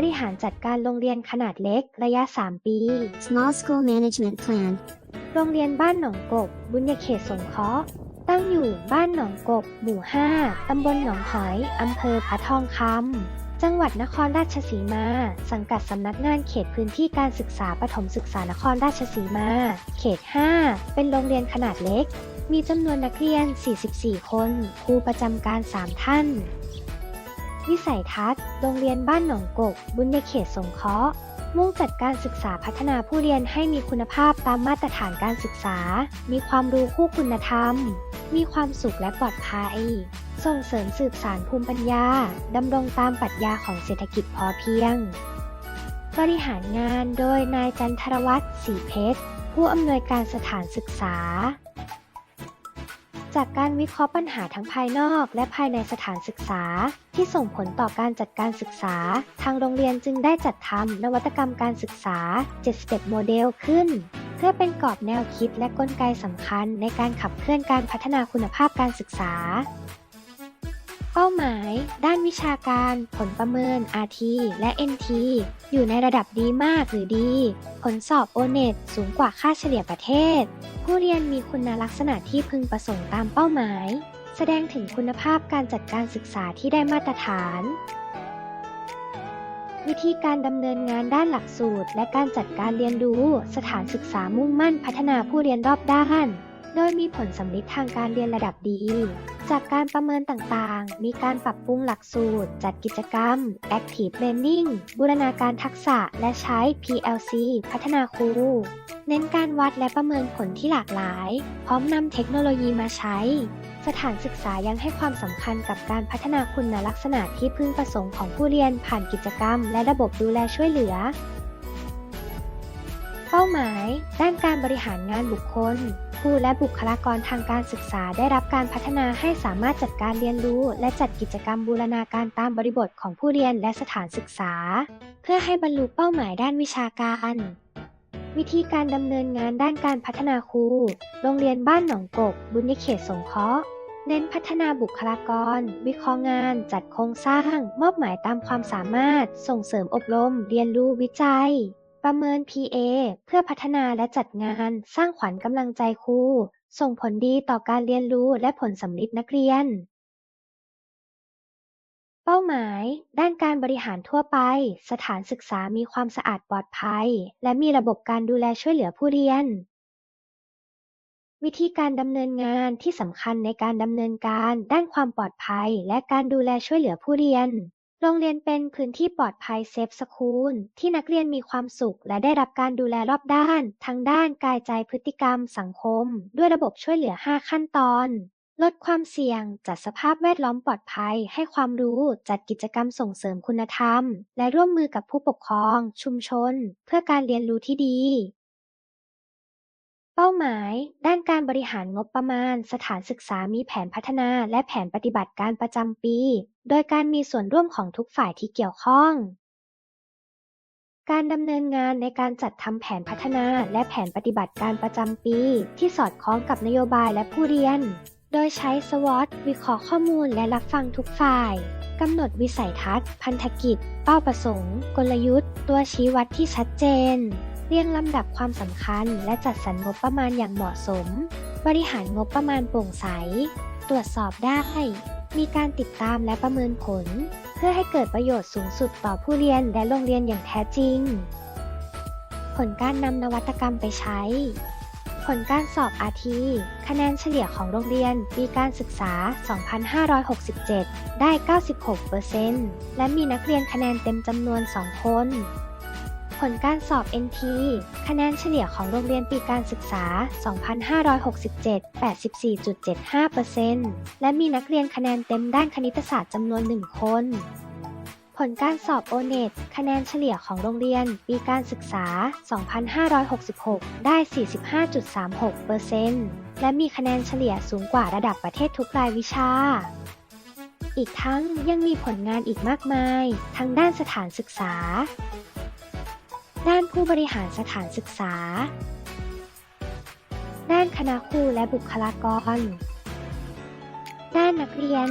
บริหารจัดการโรงเรียนขนาดเล็กระยะ 3 ปี Small School Management Plan. โรงเรียนบ้านหนองกบ บุญญาเขตสงเคราะห์ตั้งอยู่บ้านหนองกบ หมู่ 5 ตำบลหนองหอย อำเภอพระทองคำ จังหวัดนครราชสีมา สังกัดสำนักงานเขตพื้นที่การศึกษาประถมศึกษานครราชสีมา เขต 5 เป็นโรงเรียนขนาดเล็ก มีจำนวนนักเรียน 44 คน ครูประจำการ 3 ท่าน วิสัยทัศน์ โรงเรียนบ้านหนองกบบุญญเขตสงเคราะห์ มุ่งจัดการศึกษาพัฒนาผู้เรียนให้มีคุณภาพตามมาตรฐานการศึกษา มีความรู้คู่คุณธรรม มีความสุขและปลอดภัย ส่งเสริมสืบสารภูมิปัญญา ดำรงตามปรัชญาของเศรษฐกิจพอเพียง บริหารงานโดยนายจันทรวัฒน์ศรีเพชร ผู้อำนวยการสถานศึกษา จากการวิเคราะห์ปัญหาทั้งภายนอกและภายในสถานศึกษา ที่ส่งผลต่อการจัดการศึกษา ทางโรงเรียนจึงได้จัดทำนวัตกรรมการศึกษา7 Step Model ขึ้น เพื่อเป็นกรอบแนวคิดและกลไกสำคัญในการขับเคลื่อนการพัฒนาคุณภาพการศึกษา เป้าหมาย ด้านวิชาการ ผลประเมิน RT และ NT อยู่ในระดับดีมากหรือดี ผลสอบ o n e t สูงกว่าค่าเฉลี่ยประเทศ ผู้เรียนมีคุณลักษณะที่พึงประสงค์ตามเป้าหมาย แสดงถึงคุณภาพการจัดการศึกษาที่ได้มาตรฐาน วิธีการดำเนินงานด้านหลักสูตร และการจัดการเรียนรู้ สถานศึกษามุ่งมั่นพัฒนาผู้เรียนรอบด้าน ดยมีผลสำลิดทางการเรียนระดับดี จากการประเมินต่างๆ มีการปรับปรุงหลักสูตร จัดกิจกรรม Active Learning บูรณาการทักษะ และใช้ PLC พัฒนาครูเน้นการวัดและประเมินผลที่หลากหลาย พร้อมนำเทคโนโลยีมาใช้ สถานศึกษายังให้ความสำคัญกับการพัฒนาคุณลักษณะที่พึงประสงค์ของผู้เรียนผ่านกิจกรรม และระบบดูแลช่วยเหลือเป้าหมาย ด้านการบริหารงานบุคคล ครูและบุคลากรทางการศึกษาได้รับการพัฒนาให้สามารถจัดการเรียนรู้ และจัดกิจกรรมบูรณาการตามบริบทของผู้เรียนและสถานศึกษา เพื่อให้บรรลุเป้าหมายด้านวิชาการ วิธีการดำเนินงานด้านการพัฒนาครู โรงเรียนบ้านหนองกบบุญญเขตสงเคราะห์เน้นพัฒนาบุคลากร วิเคราะห์งาน จัดโครงสร้าง มอบหมายตามความสามารถ ส่งเสริมอบรม เรียนรู้วิจัย ประเมิน PA เพื่อพัฒนาและจัดงาน สร้างขวัญกำลังใจครู ส่งผลดีต่อการเรียนรู้และผลสำลิดนักเรียน เป้าหมาย ด้านการบริหารทั่วไป สถานศึกษามีความสะอาดปลอดภัย และมีระบบการดูแลช่วยเหลือผู้เรียน วิธีการดำเนินงานที่สำคัญในการดำเนินการ ด้านความปลอดภัย และการดูแลช่วยเหลือผู้เรียน โรงเรียนเป็นพื้นที่ปลอดภัยเซฟสคูลที่นักเรียนมีความสุข และได้รับการดูแลรอบด้าน ทั้งด้านกายใจพฤติกรรม สังคม ด้วยระบบช่วยเหลือ 5 ขั้นตอน ลดความเสี่ยง จัดสภาพแวดล้อมปลอดภัย ให้ความรู้จัดกิจกรรมส่งเสริมคุณธรรม และร่วมมือกับผู้ปกครอง ชุมชน เพื่อการเรียนรู้ที่ดี เป้าหมายด้านการบริหารงบประมาณ สถานศึกษามีแผนพัฒนาและแผนปฏิบัติการประจำปี โดยการมีส่วนร่วมของทุกฝ่ายที่เกี่ยวข้อง การดำเนินงานในการจัดทำแผนพัฒนาและแผนปฏิบัติการประจำปี ที่สอดคล้องกับนโยบายและผู้เรียน โดยใช้ SWOT วิเคราะห์ข้อมูลและรับฟังทุกฝ่ายกำหนดวิสัยทัศน์ พันธกิจ เป้าประสงค์ กลยุทธ์ ตัวชี้วัดที่ชัดเจน เรียงลำดับความสำคัญและจัดสรรงบประมาณอย่างเหมาะสม บริหารงบประมาณโปร่งใส ตรวจสอบได้ มีการติดตามและประเมินผล เพื่อให้เกิดประโยชน์สูงสุดต่อผู้เรียนและโรงเรียนอย่างแท้จริง ผลการนำนวัตกรรมไปใช้ ผลการสอบ RT คะแนนเฉลี่ยของโรงเรียนปีการศึกษา 2567 ได้ 96%และมีนักเรียนคะแนนเต็มจำนวน 2 คน ผลการสอบ NT คะแนนเฉลี่ยของโรงเรียนปีการศึกษา 2567 84.75%และมีนักเรียนคะแนนเต็มด้านคณิตศาสตร์จำนวน 1 คน ผลการสอบ o n e t คะแนนเฉลี่ยของโรงเรียนปีการศึกษา 2566 ได้ 45.36%และมีคะแนนเฉลี่ยสูงกว่าระดับประเทศทุกรายวิชาอีกทั้งยังมีผลงานอีกมากมาย ทั้งด้านสถานศึกษา ด้านผู้บริหารสถานศึกษา ด้านคณะครูและบุคลากร ด้านนักเรียน